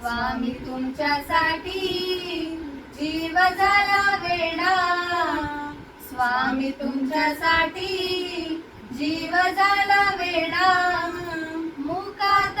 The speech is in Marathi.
स्वामी तुमच्यासाठी जीव झाला वेडा. स्वामी तुमच्यासाठी जीव झाला वेडा. मुकात